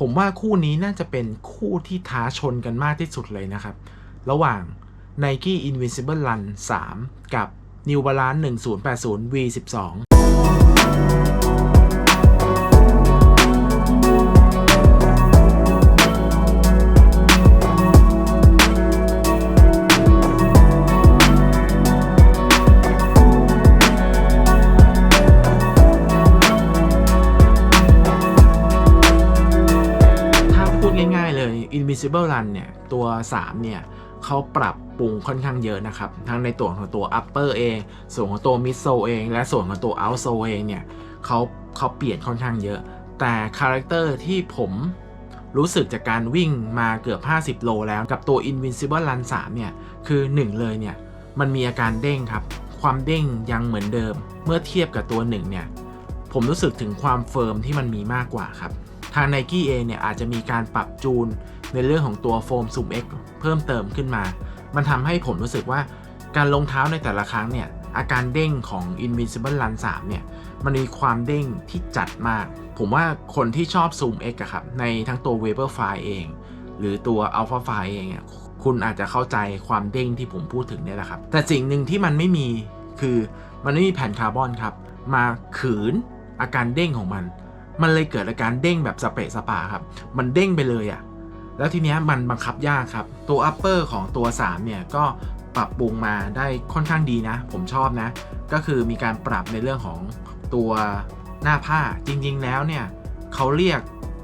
ผมว่าคู่นี้น่าจะเป็นคู่ที่ท้าชนกันมากที่สุดเลยนะครับ ระหว่าง Nike Invincible Run 3 กับ New Balance 1080 V12 ายๆเลย Invisible Run เนี่ย ตัว 3 เนี่ยเขาปรับปรุงค่อนข้างเยอะนะครับ ทั้งในตัวของตัว Upper เอง ส่วนของตัว Midsole เอง และส่วนของตัว Outsole เองเนี่ยเขาเขาเปลี่ยนค่อนข้างเยอะ แต่คาแรคเตอร์ที่ผมรู้สึกจากการวิ่งมาเกือบ 50 โลแล้วกับตัว Invincible Run 3 เนี่ย คือ 1 เลยเนี่ย มันมีอาการเด้งครับ ความเด้งยังเหมือนเดิม เมื่อเทียบกับตัว 1 เนี่ย ผมรู้สึกถึงความเฟิร์มที่มันมีมากกว่าครับ ทาง Nike เองเนี่ยอาจจะมีการปรับจูนในเรื่องของตัวโฟม Zoom X เพิ่มเติมขึ้นมา มันทำให้ผมรู้สึกว่าการลงเท้าในแต่ละครั้งเนี่ยอาการเด้งของ Invincible Run 3 เนี่ย มันมีความเด้งที่จัดมาก ผมว่าคนที่ชอบ Zoom X อะครับ ในทั้งตัว Vaporfly เอง หรือตัว Alphafly เองอะคุณอาจจะเข้าใจความเด้งที่ผมพูดถึงเนี่ยแหละครับ แต่สิ่งหนึ่งที่มันไม่มีคือมันไม่มีแผ่นคาร์บอนครับ มาขืนอาการเด้งของมัน มันเลยเกิดอาการเด้งแบบสเปะสปาครับ มันเด้งไปเลยอะ่ะ แล้วทีเนี้ยมันบังคับยากครับ ตัว upper ของตัว3เนี่ยก็ปรับปรุงมาได้ค่อนข้างดีนะ ผมชอบนะ ก็คือมีการปรับในเรื่องของตัวหน้าผ้าจริง ๆ แล้วเนี่ยเขาเรียก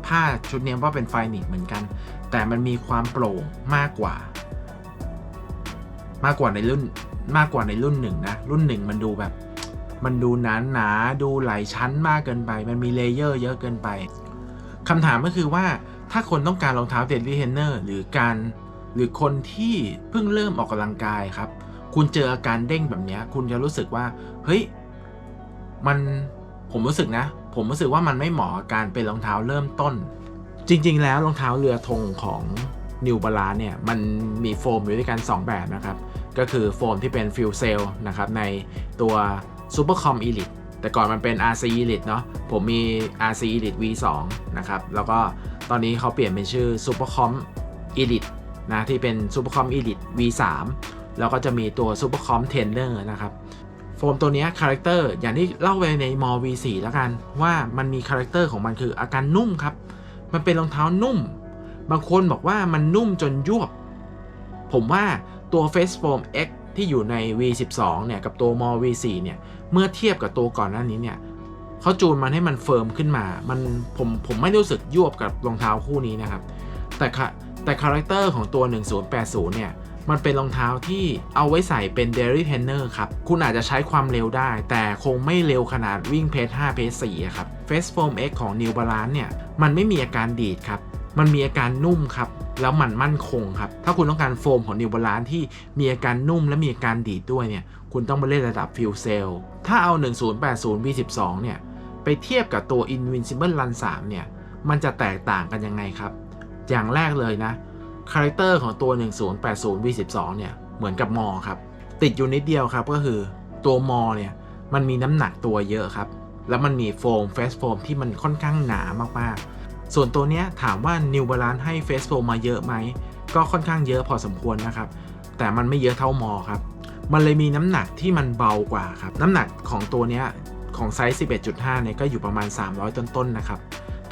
ผ้าชุดเนี้ยว่าเป็นไฟนิกเหมือนกัน แต่มันมีความโปร่งมากกว่า มากกว่าในรุ่นมากกว่าในรุ่นหนึ่งนะ รุ่นหนึ่งมันดูแบบ มันดูหนาหนาดูหลายชั้นมากเกินไป มันมีเลเยอร์เยอะเกินไปคำถามก็คือว่าถ้าคนต้องการรองเท้าเดลี่เทนเนอร์หรือการ หรือคนที่เพิ่งเริ่มออกกำลังกายครับ คุณเจออาการเด้งแบบนี้คุณจะรู้สึกว่า เฮ้ย มันผมรู้สึกนะ ผมรู้สึกว่ามันไม่เหมาะกับการเป็นรองเท้าเริ่มต้น จริง ๆ แล้วรองเท้าเรือธงของ New Balance เนี่ยมันมีโฟมอยู่ด้วยกัน 2 แบบนะครับ ก็คือโฟมที่เป็นฟิลเซลนะครับในตัว Supercom Elite แต่ก่อนมันเป็น RC Elite เนาะผมมี RC Elite V2 นะครับ แล้วก็ตอนนี้เขาเปลี่ยนเป็นชื่อ Supercom Elite นะที่เป็น Supercom Elite V3 แล้วก็จะมีตัว Supercom Tender นะครับโฟมตัวนี้คาแรคเตอร์อย่างที่เล่าไปในม V4 แล้วกัน ว่ามันมีคาแรคเตอร์ของมันคืออาการนุ่มครับ มันเป็นรองเท้านุ่ม บางคนบอกว่ามันนุ่มจนยวบ ผมว่าตัว Face Foam X ที่อยู่ใน V12 เนี่ยกับตัวม V4 เนี่ยเมื่อเทียบกับตัวก่อนหน้านี้เนี่ยเขาจูนมันให้มันเฟิร์มขึ้นมา มันผมผมไม่รู้สึกยวบกับรองเท้าคู่นี้นะครับ แต่ค่ะแต่คาแรคเตอร์ของตัว 1080 เนี่ย มันเป็นรองเท้าที่เอาไว้ใส่เป็น Daily Trainer ครับ คุณอาจจะใช้ความเร็วได้ แต่คงไม่เร็วขนาดวิ่งเพจ5เพจ4ครับ Face Foam X ของ New Balance เนี่ย มันไม่มีอาการดีดครับ มันมีอาการนุ่มครับ แล้วมันมั่นคงครับ ถ้าคุณต้องการโฟมของ New Balance ที่มีอาการนุ่มและมีอาการดีดด้วยเนี่ย คุณต้องมาเล่นระดับ Fuel Cell ถ้าเอา 1080 V12 เนี่ย ไปเทียบกับตัว Invincible Run 3 เนี่ย มันจะแตกต่างกันยังไงครับ อย่างแรกเลยนะ คาแรคเตอร์ของตัว 1080 V12 เนี่ย เหมือนกับมอครับ ติดอยู่นิดเดียวครับ ก็คือตัวมอเนี่ย มันมีน้ำหนักตัวเยอะครับ แล้วมันมีโฟมเฟสโฟมที่มันค่อนข้างหนามากๆ ส่วนตัวเนี้ยถามว่า New Balance ให้เฟสโฟมมาเยอะไหม ก็ค่อนข้างเยอะพอสมควรนะครับ แต่มันไม่เยอะเท่ามอครับ มันเลยมีน้ำหนักที่มันเบากว่าครับ น้ำหนักของตัวเนี้ยของไซส์ 11.5 เนี่ยก็อยู่ประมาณ 300 ต้นๆนนะครับ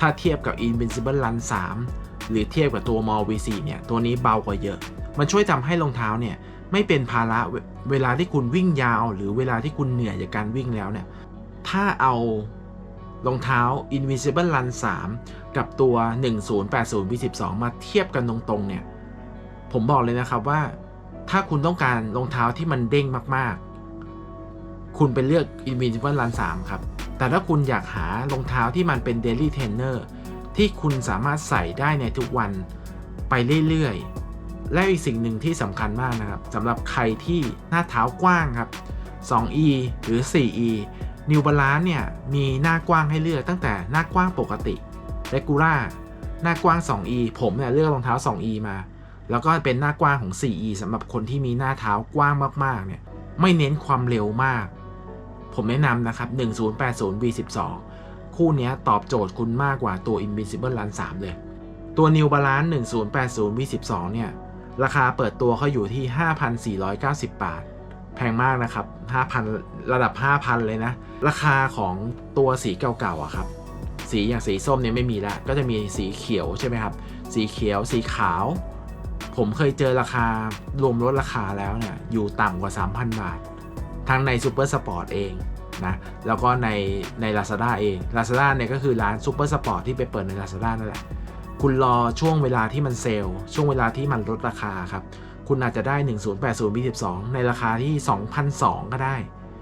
ถ้าเทียบกับ Invincible Run 3 หรือเทียบกับตัว m o V4 เนี่ย ตัวนี้เบากว่าเยอะ มันช่วยทำให้รองเท้าเนี่ยไม่เป็นภาระเวเวลาที่คุณวิ่งยาว หรือเวลาที่คุณเหนื่อยจากการวิ่งแล้วเนี่ย ถ้าเอา รองเท้า Invincible Run 3 กับตัว 1080 V12 มาเทียบกันตรงๆ เนี่ย ผมบอกเลยนะครับว่า ถ้าคุณต้องการรองเท้าที่มันเด้งมากๆ คุณไปเลือก Invincible Run 3 ครับ แต่ถ้าคุณอยากหารองเท้าที่มันเป็น Daily Trainer ที่คุณสามารถใส่ได้ในทุกวันไปเรื่อยๆ และอีกสิ่งหนึ่งที่สำคัญมากนะครับสำหรับใครที่หน้าเท้ากว้างครับ 2e หรือ 4e New Balance เนี่ยมีหน้ากว้างให้เลือกตั้งแต่หน้ากว้างปกติ Regular หน้ากว้าง 2e ผมเนี่ยเลือกรองเท้า 2e มา แล้วก็เป็นหน้ากว้างของ 4e สำหรับคนที่มีหน้าเท้ากว้างมากๆเนี่ยไม่เน้นความเร็วมาก ผมแนะนำนะครับ 1080 V12 คู่นี้ตอบโจทย์คุณมากกว่าตัว Invincible Run 3 เลย ตัว New Balance 1080 V12 เนี่ยราคาเปิดตัวเขาอยู่ที่ 5,490 บาท แพงมากนะครับ 5,000 ระดับ 5,000 เลยนะ ราคาของตัวสีเก่าๆอะครับ สีอย่างสีส้มเนี่ยไม่มีแล้ว ก็จะมีสีเขียวใช่ไหมครับ สีเขียว สีขาว ผมเคยเจอราคารวมลดราคาแล้วเนี่ย อยู่ต่ำกว่า 3,000 บาท ทั้งในซูเปอร์สปอร์ตเองนะ แล้วก็ในใน Lazada เอง Lazada เนี่ยก็คือร้านซูเปอร์สปอร์ตที่ไปเปิดใน Lazada นั่นแหละ คุณรอช่วงเวลาที่มันเซลล์ ช่วงเวลาที่มันลดราคาครับ คุณอาจจะได้ 1080 B12 ในราคาที่ 2,002ก็ได้